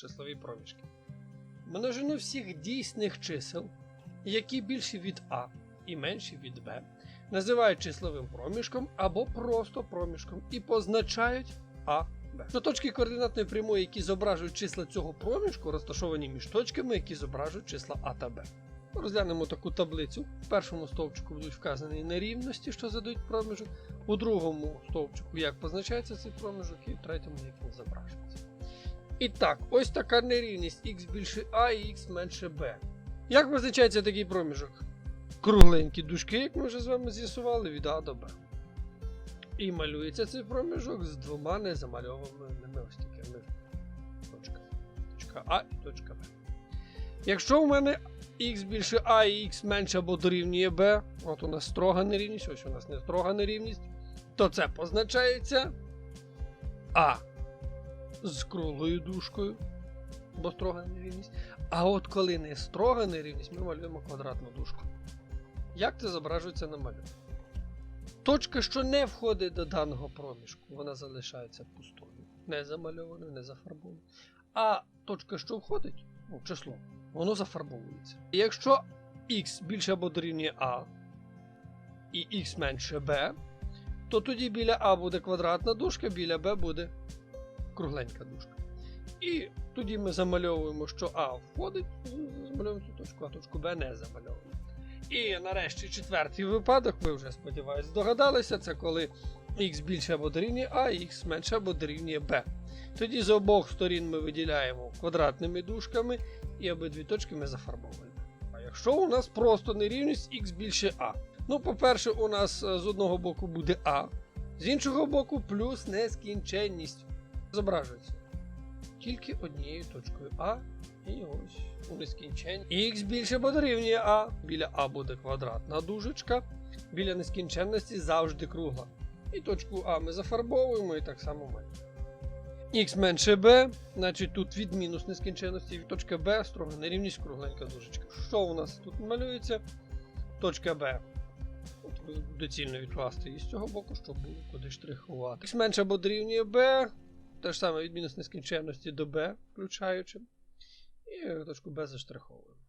числові проміжки. Множину всіх дійсних чисел, які більші від А і менші від Б, називають числовим проміжком або просто проміжком і позначають А. До точки координатної прямої, які зображують числа цього проміжку, розташовані між точками, які зображують числа А та Б. Розглянемо таку таблицю. В першому стовпчику будуть вказані нерівності, що задають проміжок, у другому стовпчику, як позначається цей проміжок, і в третьому, як він зображується. І так, ось така нерівність х більше А і х менше Б. Як визначається такий проміжок? Кругленькі дужки, як ми вже з вами з'ясували, від А до Б. І малюється цей проміжок з двома незамальованими ось такими точками. Точка А і точка Б. Якщо у мене х більше А і х менше або дорівнює Б, от у нас строга нерівність, ось у нас не строга нерівність, то це позначається А з круглою дужкою, бо строга нерівність. А от коли не строга нерівність, ми малюємо квадратну дужку. Як це зображується на малюнку? Точка, що не входить до даного проміжку, вона залишається пустою, не замальованою, не зафарбованою. А точка, що входить, ну, число, воно зафарбовується. Якщо х більше або дорівнює А і х менше b, то тоді біля А буде квадратна дужка, біля Б буде кругленька дужка. І тоді ми замальовуємо, що А входить, замальовуємо цю точку, а точку Б не замальовуємо. І нарешті четвертий випадок, ви вже сподіваюся, здогадалися, це коли х більше або дорівнює А, і х менше або дорівнює Б. Тоді з обох сторін ми виділяємо квадратними дужками і обидві точки ми зафарбовуємо. А якщо у нас просто нерівність х більше А. Ну, по-перше, у нас е, з одного боку буде А, з іншого боку, плюс нескінченність. Зображується тільки однією точкою А. І ось у нескінченні. Х більше або дорівнює А. Біля А буде квадратна дужечка. Біля нескінченності завжди кругла. І точку А ми зафарбовуємо і так само малюємо. Х менше b, значить тут від мінус нескінченності від точки b строга нерівність кругленька дужечка. Що у нас тут малюється? Точка b. От доцільно відкласти її з цього боку, щоб було куди штрихувати. Х менше або дорівнює b, те ж саме від нескінченності до b, включаючи. І точку b заштриховуємо.